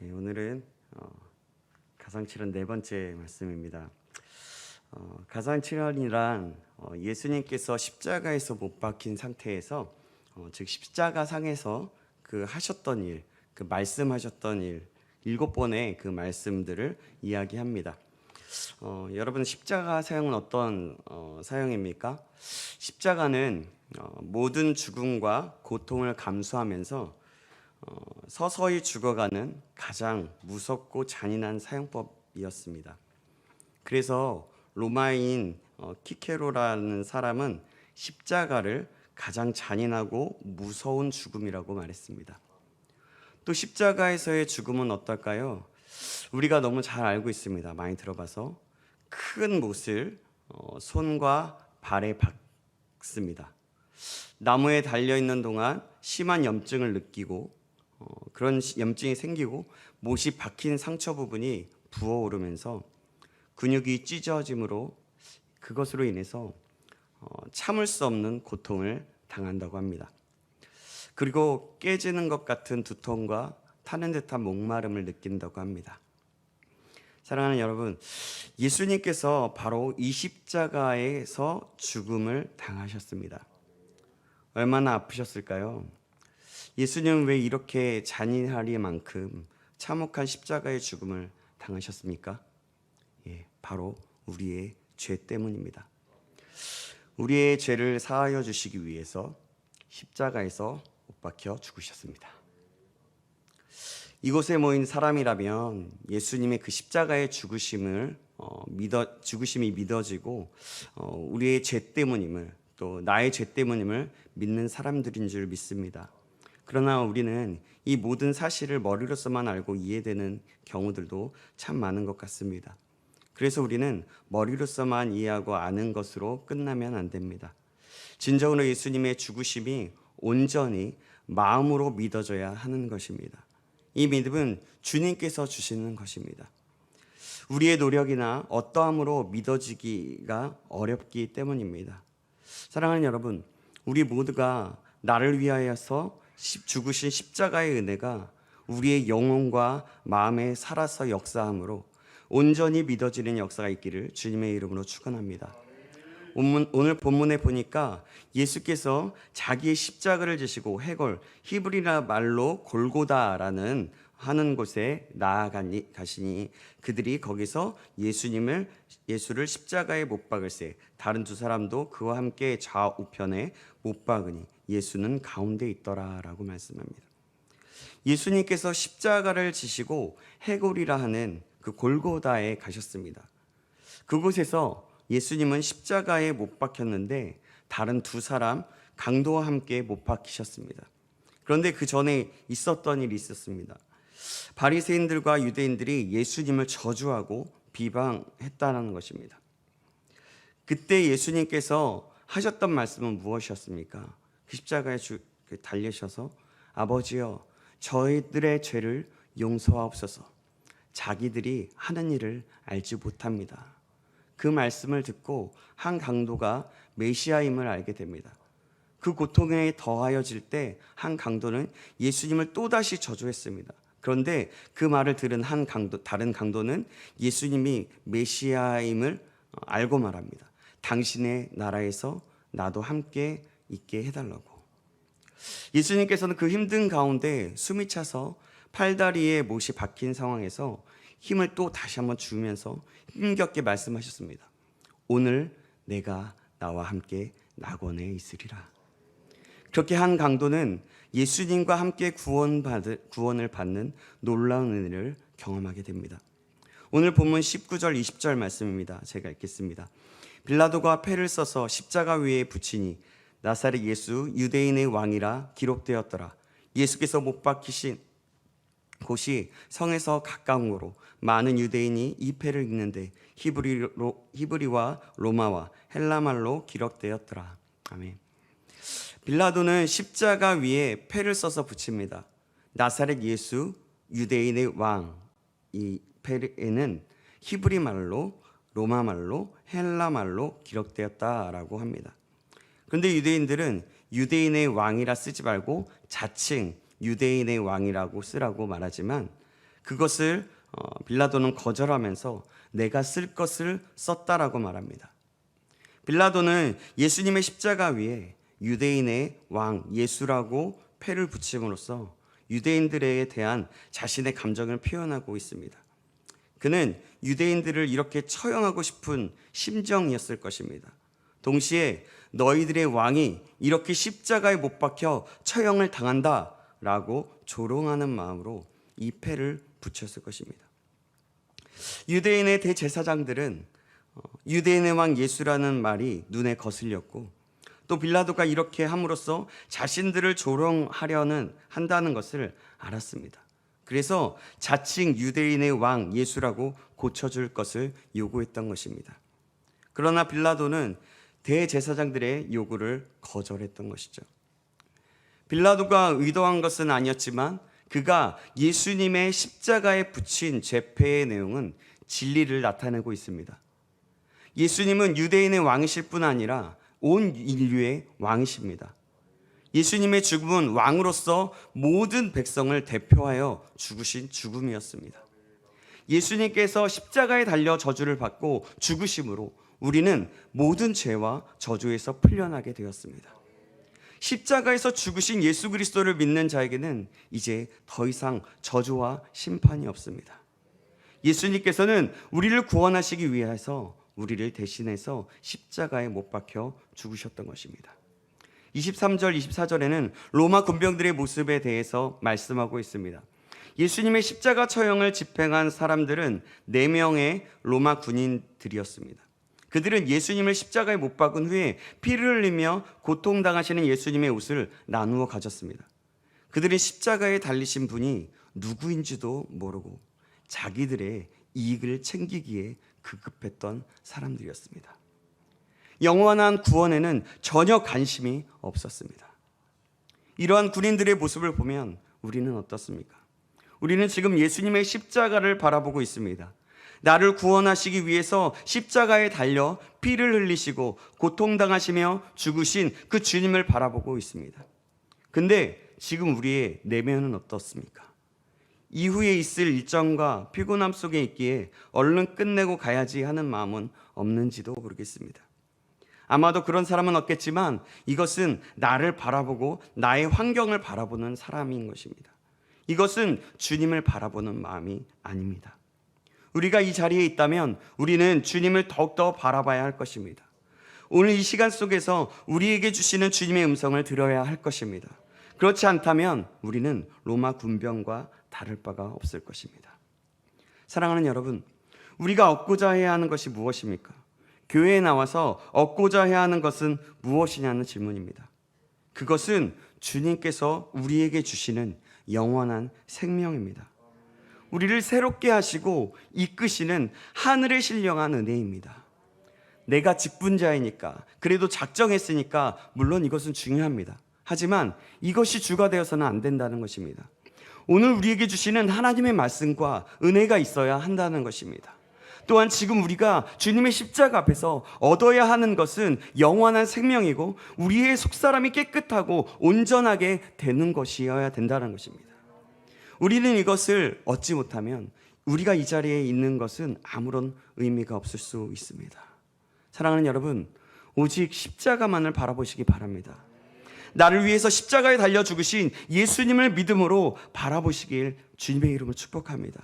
네, 오늘은 어, 가상칠언 네 번째 말씀입니다. 어, 가상칠언이란 어, 예수님께서 십자가에서 못 박힌 상태에서 어, 즉 십자가 상에서 그 하셨던 일, 그 말씀하셨던 일 일곱 번의 그 말씀들을 이야기합니다. 어, 여러분 십자가 사형은 어떤 어, 사형입니까? 십자가는 어, 모든 죽음과 고통을 감수하면서 어, 서서히 죽어가는 가장 무섭고 잔인한 사형법이었습니다. 그래서 로마인 어, 키케로라는 사람은 십자가를 가장 잔인하고 무서운 죽음이라고 말했습니다. 또 십자가에서의 죽음은 어떨까요? 우리가 너무 잘 알고 있습니다. 많이 들어봐서 큰 못을 어, 손과 발에 박습니다. 나무에 달려 있는 동안 심한 염증을 느끼고 어, 그런 시- 염증이 생기고 못이 박힌 상처 부분이 부어오르면서 근육이 찢어짐으로 그것으로 인해서 어, 참을 수 없는 고통을 당한다고 합니다. 그리고 깨지는 것 같은 두통과 타는 듯한 목마름을 느낀다고 합니다. 사랑하는 여러분, 예수님께서 바로 이 십자가에서 죽음을 당하셨습니다. 얼마나 아프셨을까요? 예수님은 왜 이렇게 잔인하리만큼 참혹한 십자가의 죽음을 당하셨습니까? 예, 바로 우리의 죄 때문입니다. 우리의 죄를 사하여 주시기 위해서 십자가에서 못 박혀 죽으셨습니다. 이곳에 모인 사람이라면 예수님의 그 십자가의 죽으심을 어, 믿어 죽으심이 믿어지고 어, 우리의 죄 때문임을 또 나의 죄 때문임을 믿는 사람들인 줄 믿습니다. 그러나 우리는 이 모든 사실을 머리로서만 알고 이해되는 경우들도 참 많은 것 같습니다. 그래서 우리는 머리로서만 이해하고 아는 것으로 끝나면 안 됩니다. 진정으로 예수님의 죽으심이 온전히 마음으로 믿어져야 하는 것입니다. 이 믿음은 주님께서 주시는 것입니다. 우리의 노력이나 어떠함으로 믿어지기가 어렵기 때문입니다. 사랑하는 여러분, 우리 모두가 나를 위하여서 십- 죽으신 십자가의 은혜가 우리의 영혼과 마음에 살아서 역사함으로 온전히 믿어지는 역사가 있기를 주님의 이름으로 축원합니다. 오늘 본문에 보니까 예수께서 자기의 십자가를 지시고 해골 히브리라 말로 골고다라는 하는 곳에 나아가니 가시니 그들이 거기서 예수님을 예수를 십자가에 못 박을세 다른 두 사람도 그와 함께 좌우편에 못 박으니 예수는 가운데 있더라라고 말씀합니다. 예수님께서 십자가를 지시고 해골이라 하는 그 골고다에 가셨습니다. 그곳에서 예수님은 십자가에 못 박혔는데 다른 두 사람 강도와 함께 못 박히셨습니다. 그런데 그 전에 있었던 일이 있었습니다. 바리새인들과 유대인들이 예수님을 저주하고 비방했다는 것입니다. 그때 예수님께서 하셨던 말씀은 무엇이었습니까? 그 십자가에 주, 그 달리셔서 아버지여 저희들의 죄를 용서하옵소서. 자기들이 하는 일을 알지 못합니다. 그 말씀을 듣고 한 강도가 메시아임을 알게 됩니다. 그 고통에 더하여질 때 한 강도는 예수님을 또다시 저주했습니다. 그런데 그 말을 들은 한 강도 다른 강도는 예수님이 메시아임을 어, 알고 말합니다. 당신의 나라에서 나도 함께 있게 해달라고. 예수님께서는 그 힘든 가운데 숨이 차서 팔다리에 못이 박힌 상황에서 힘을 또 다시 한번 주면서 힘겹게 말씀하셨습니다. 오늘 내가 나와 함께 낙원에 있으리라. 그렇게 한 강도는 예수님과 함께 구원받을, 구원을 받는 놀라운 은혜를 경험하게 됩니다. 오늘 본문 19절 20절 말씀입니다. 제가 읽겠습니다. 빌라도가 패를 써서 십자가 위에 붙이니 나사렛 예수 유대인의 왕이라 기록되었더라. 예수께서 못 박히신 곳이 성에서 가까운 거로 많은 유대인이 이 패를 읽는데 히브리로, 히브리와 로마와 헬라말로 기록되었더라. 아멘. 빌라도는 십자가 위에 패를 써서 붙입니다. 나사렛 예수 유대인의 왕 이 패에는 히브리 말로 로마 말로 헬라 말로 기록되었다라고 합니다. 그런데 유대인들은 유대인의 왕이라 쓰지 말고 자칭 유대인의 왕이라고 쓰라고 말하지만 그것을 어, 빌라도는 거절하면서 내가 쓸 것을 썼다라고 말합니다. 빌라도는 예수님의 십자가 위에 유대인의 왕 예수라고 패를 붙임으로써 유대인들에 대한 자신의 감정을 표현하고 있습니다. 그는 유대인들을 이렇게 처형하고 싶은 심정이었을 것입니다. 동시에 너희들의 왕이 이렇게 십자가에 못 박혀 처형을 당한다 라고 조롱하는 마음으로 이 패를 붙였을 것입니다. 유대인의 대제사장들은 어, 유대인의 왕 예수라는 말이 눈에 거슬렸고 또 빌라도가 이렇게 함으로써 자신들을 조롱하려는 한다는 것을 알았습니다. 그래서 자칭 유대인의 왕 예수라고 고쳐줄 것을 요구했던 것입니다. 그러나 빌라도는 대제사장들의 요구를 거절했던 것이죠. 빌라도가 의도한 것은 아니었지만 그가 예수님의 십자가에 붙인 죄패의 내용은 진리를 나타내고 있습니다. 예수님은 유대인의 왕이실 뿐 아니라 온 인류의 왕이십니다. 예수님의 죽음은 왕으로서 모든 백성을 대표하여 죽으신 죽음이었습니다. 예수님께서 십자가에 달려 저주를 받고 죽으심으로 우리는 모든 죄와 저주에서 풀려나게 되었습니다. 십자가에서 죽으신 예수 그리스도를 믿는 자에게는 이제 더 이상 저주와 심판이 없습니다. 예수님께서는 우리를 구원하시기 위해서 우리를 대신해서 십자가에 못 박혀 죽으셨던 것입니다. 23절, 24절에는 로마 군병들의 모습에 대해서 말씀하고 있습니다. 예수님의 십자가 처형을 집행한 사람들은 4명의 로마 군인들이었습니다. 그들은 예수님을 십자가에 못 박은 후에 피를 흘리며 고통당하시는 예수님의 옷을 나누어 가졌습니다. 그들은 십자가에 달리신 분이 누구인지도 모르고 자기들의 이익을 챙기기에 급급했던 사람들이었습니다. 영원한 구원에는 전혀 관심이 없었습니다. 이러한 군인들의 모습을 보면 우리는 어떻습니까? 우리는 지금 예수님의 십자가를 바라보고 있습니다. 나를 구원하시기 위해서 십자가에 달려 피를 흘리시고 고통당하시며 죽으신 그 주님을 바라보고 있습니다. 근데 지금 우리의 내면은 어떻습니까? 이후에 있을 일정과 피곤함 속에 있기에 얼른 끝내고 가야지 하는 마음은 없는지도 모르겠습니다. 아마도 그런 사람은 없겠지만 이것은 나를 바라보고 나의 환경을 바라보는 사람인 것입니다. 이것은 주님을 바라보는 마음이 아닙니다. 우리가 이 자리에 있다면 우리는 주님을 더욱더 바라봐야 할 것입니다. 오늘 이 시간 속에서 우리에게 주시는 주님의 음성을 들어야 할 것입니다. 그렇지 않다면 우리는 로마 군병과 다를 바가 없을 것입니다. 사랑하는 여러분, 우리가 얻고자 해야 하는 것이 무엇입니까? 교회에 나와서 얻고자 해야 하는 것은 무엇이냐는 질문입니다. 그것은 주님께서 우리에게 주시는 영원한 생명입니다. 우리를 새롭게 하시고 이끄시는 하늘의 신령한 은혜입니다. 내가 직분자이니까, 그래도 작정했으니까, 물론 이것은 중요합니다. 하지만 이것이 주가 되어서는 안 된다는 것입니다. 오늘 우리에게 주시는 하나님의 말씀과 은혜가 있어야 한다는 것입니다. 또한 지금 우리가 주님의 십자가 앞에서 얻어야 하는 것은 영원한 생명이고 우리의 속사람이 깨끗하고 온전하게 되는 것이어야 된다는 것입니다. 우리는 이것을 얻지 못하면 우리가 이 자리에 있는 것은 아무런 의미가 없을 수 있습니다. 사랑하는 여러분, 오직 십자가만을 바라보시기 바랍니다. 나를 위해서 십자가에 달려 죽으신 예수님을 믿음으로 바라보시길 주님의 이름으로 축복합니다.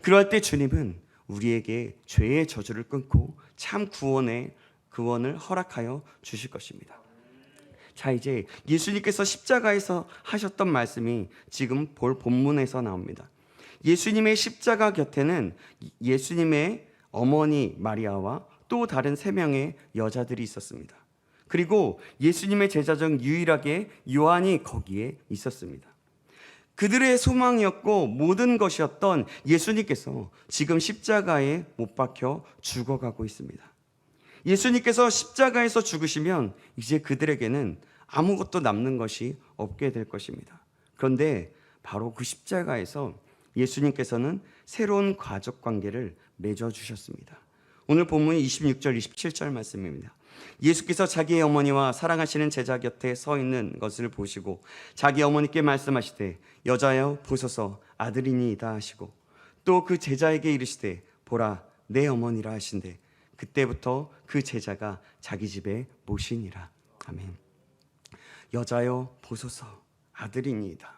그럴 때 주님은 우리에게 죄의 저주를 끊고 참 구원의 구원을 허락하여 주실 것입니다. 자, 이제 예수님께서 십자가에서 하셨던 말씀이 지금 볼 본문에서 나옵니다. 예수님의 십자가 곁에는 예수님의 어머니 마리아와 또 다른 세 명의 여자들이 있었습니다. 그리고 예수님의 제자 중 유일하게 요한이 거기에 있었습니다. 그들의 소망이었고 모든 것이었던 예수님께서 지금 십자가에 못 박혀 죽어가고 있습니다. 예수님께서 십자가에서 죽으시면 이제 그들에게는 아무것도 남는 것이 없게 될 것입니다. 그런데 바로 그 십자가에서 예수님께서는 새로운 가족 관계를 맺어 주셨습니다. 오늘 본문이 26절, 27절 말씀입니다. 예수께서 자기의 어머니와 사랑하시는 제자 곁에 서 있는 것을 보시고 자기 어머니께 말씀하시되 여자여 보소서. 아들이니이다. 하시고 또 그 제자에게 이르시되 보라 내 어머니라. 하신대 그때부터 그 제자가 자기 집에 모시니라. 아멘 여자여 보소서. 아들이니이다.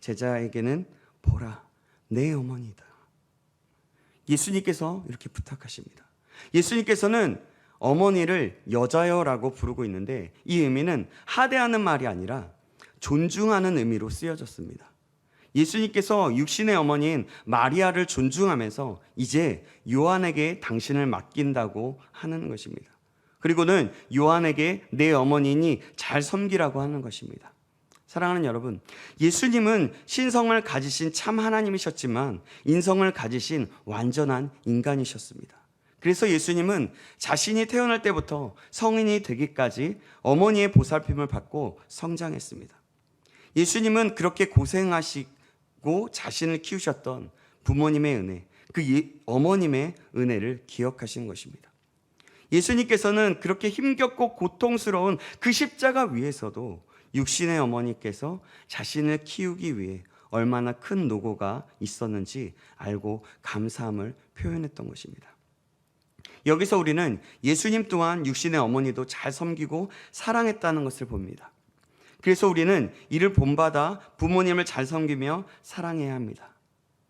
제자에게는 보라 내 어머니다. 예수님께서 이렇게 부탁하십니다. 예수님께서는 어머니를 여자여라고 부르고 있는데 이 의미는 하대하는 말이 아니라 존중하는 의미로 쓰여졌습니다. 예수님께서 육신의 어머니인 마리아를 존중하면서 이제 요한에게 당신을 맡긴다고 하는 것입니다. 그리고는 요한에게 내 어머니니 잘 섬기라고 하는 것입니다. 사랑하는 여러분, 예수님은 신성을 가지신 참 하나님이셨지만 인성을 가지신 완전한 인간이셨습니다. 그래서 예수님은 자신이 태어날 때부터 성인이 되기까지 어머니의 보살핌을 받고 성장했습니다. 예수님은 그렇게 고생하시고 자신을 키우셨던 부모님의 은혜, 그 예- 어머님의 은혜를 기억하시는 것입니다. 예수님께서는 그렇게 힘겹고 고통스러운 그 십자가 위에서도 육신의 어머니께서 자신을 키우기 위해 얼마나 큰 노고가 있었는지 알고 감사함을 표현했던 것입니다. 여기서 우리는 예수님 또한 육신의 어머니도 잘 섬기고 사랑했다는 것을 봅니다. 그래서 우리는 이를 본받아 부모님을 잘 섬기며 사랑해야 합니다.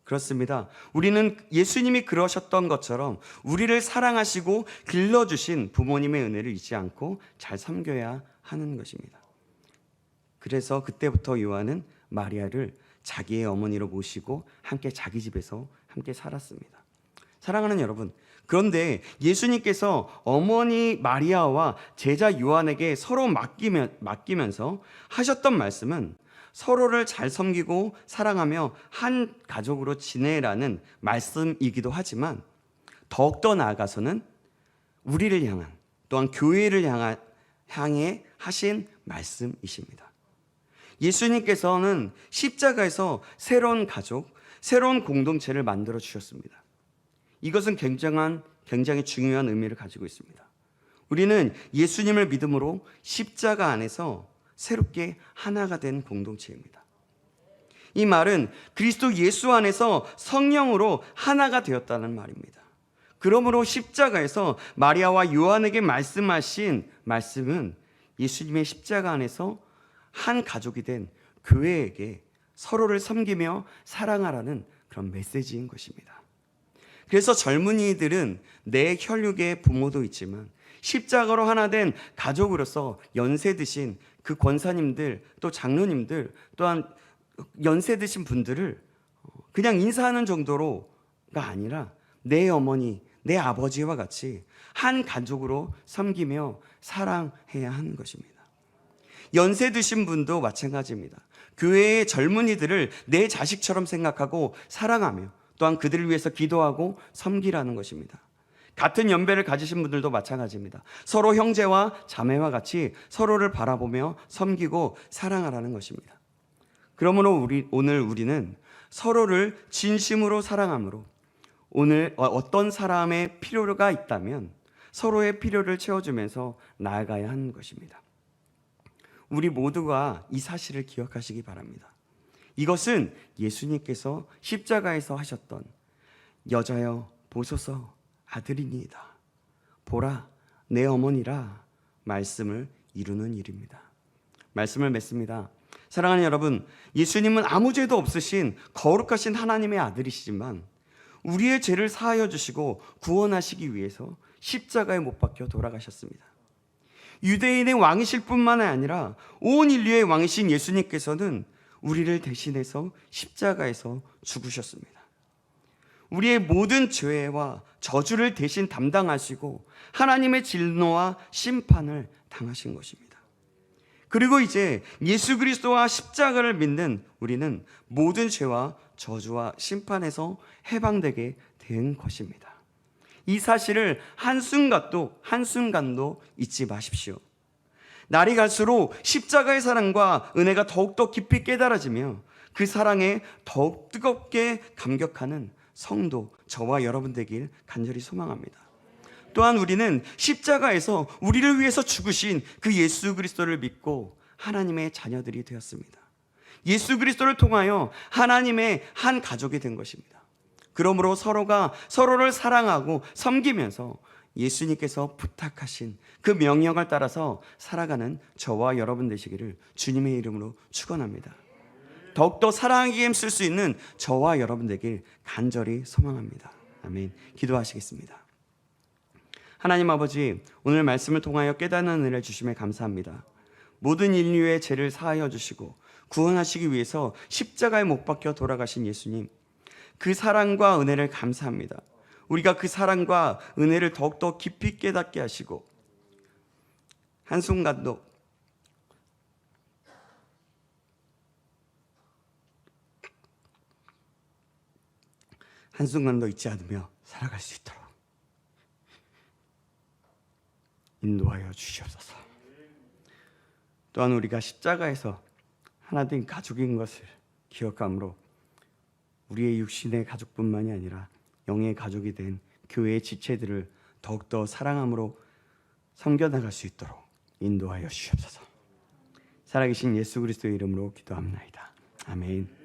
그렇습니다. 우리는 예수님이 그러셨던 것처럼 우리를 사랑하시고 길러주신 부모님의 은혜를 잊지 않고 잘 섬겨야 하는 것입니다. 그래서 그때부터 요한은 마리아를 자기의 어머니로 모시고 함께 자기 집에서 함께 살았습니다. 사랑하는 여러분, 그런데 예수님께서 어머니 마리아와 제자 요한에게 서로 맡기면, 맡기면 서 하셨던 말씀은 서로를 잘 섬기고 사랑하며 한 가족으로 지내라는 말씀이기도 하지만 더욱더 나아가서는 우리를 향한 또한 교회를 향한, 향해 하신 말씀이십니다. 예수님께서는 십자가에서 새로운 가족, 새로운 공동체를 만들어 주셨습니다. 이것은 굉장한 굉장히 중요한 의미를 가지고 있습니다. 우리는 예수님을 믿음으로 십자가 안에서 새롭게 하나가 된 공동체입니다. 이 말은 그리스도 예수 안에서 성령으로 하나가 되었다는 말입니다. 그러므로 십자가에서 마리아와 요한에게 말씀하신 말씀은 예수님의 십자가 안에서 한 가족이 된 교회에게 서로를 섬기며 사랑하라는 그런 메시지인 것입니다. 그래서 젊은이들은 내 혈육의 부모도 있지만 십자가로 하나 된 가족으로서 연세 드신 그 권사님들 또 장로님들 또한 연세 드신 분들을 그냥 인사하는 정도로가 아니라 내 어머니, 내 아버지와 같이 한 가족으로 섬기며 사랑해야 하는 것입니다. 연세 드신 분도 마찬가지입니다. 교회의 젊은이들을 내 자식처럼 생각하고 사랑하며 또한 그들을 위해서 기도하고 섬기라는 것입니다. 같은 연배를 가지신 분들도 마찬가지입니다. 서로 형제와 자매와 같이 서로를 바라보며 섬기고 사랑하라는 것입니다. 그러므로 우리 오늘 우리는 서로를 진심으로 사랑함으로 오늘 어- 어떤 사람의 필요가 있다면 서로의 필요를 채워주면서 나아가야 하는 것입니다. 우리 모두가 이 사실을 기억하시기 바랍니다. 이것은 예수님께서 십자가에서 하셨던 여자여 보소서 아들이니이다. 보라 내 어머니라 말씀을 이루는 일입니다. 말씀을 맺습니다. 사랑하는 여러분, 예수님은 아무 죄도 없으신 거룩하신 하나님의 아들이시지만 우리의 죄를 사하여 주시고 구원하시기 위해서 십자가에 못 박혀 돌아가셨습니다. 유대인의 왕이실 뿐만 아니라 온 인류의 왕이신 예수님께서는 우리를 대신해서 십자가에서 죽으셨습니다. 우리의 모든 죄와 저주를 대신 담당하시고 하나님의 진노와 심판을 당하신 것입니다. 그리고 이제 예수 그리스도와 십자가를 믿는 우리는 모든 죄와 저주와 심판에서 해방되게 된 것입니다. 이 사실을 한순간도 한순간도 잊지 마십시오. 날이 갈수록 십자가의 사랑과 은혜가 더욱더 깊이 깨달아지며 그 사랑에 더욱 뜨겁게 감격하는 성도 저와 여러분 되길 간절히 소망합니다. 또한 우리는 십자가에서 우리를 위해서 죽으신 그 예수 그리스도를 믿고 하나님의 자녀들이 되었습니다. 예수 그리스도를 통하여 하나님의 한 가족이 된 것입니다. 그러므로 서로가 서로를 사랑하고 섬기면서 예수님께서 부탁하신 그 명령을 따라서 살아가는 저와 여러분 되시기를 주님의 이름으로 축원합니다. 더욱더 사랑하기에 힘쓸 수 있는 저와 여러분 되길 간절히 소망합니다. 아멘. 기도하시겠습니다. 하나님 아버지, 오늘 말씀을 통하여 깨닫는 은혜를 주심에 감사합니다. 모든 인류의 죄를 사하여 주시고 구원하시기 위해서 십자가에 못 박혀 돌아가신 예수님. 그 사랑과 은혜를 감사합니다. 우리가 그 사랑과 은혜를 더욱더 깊이 깨닫게 하시고 한순간도 한순간도 잊지 않으며 살아갈 수 있도록 인도하여 주시옵소서. 또한 우리가 십자가에서 하나 된 가족인 것을 기억함으로 우리의 육신의 가족뿐만이 아니라 영의 가족이 된 교회의 지체들을 더욱더 사랑함으로 섬겨나갈 수 있도록 인도하여 주시옵소서. 살아계신 예수 그리스도의 이름으로 기도합니다. 아멘.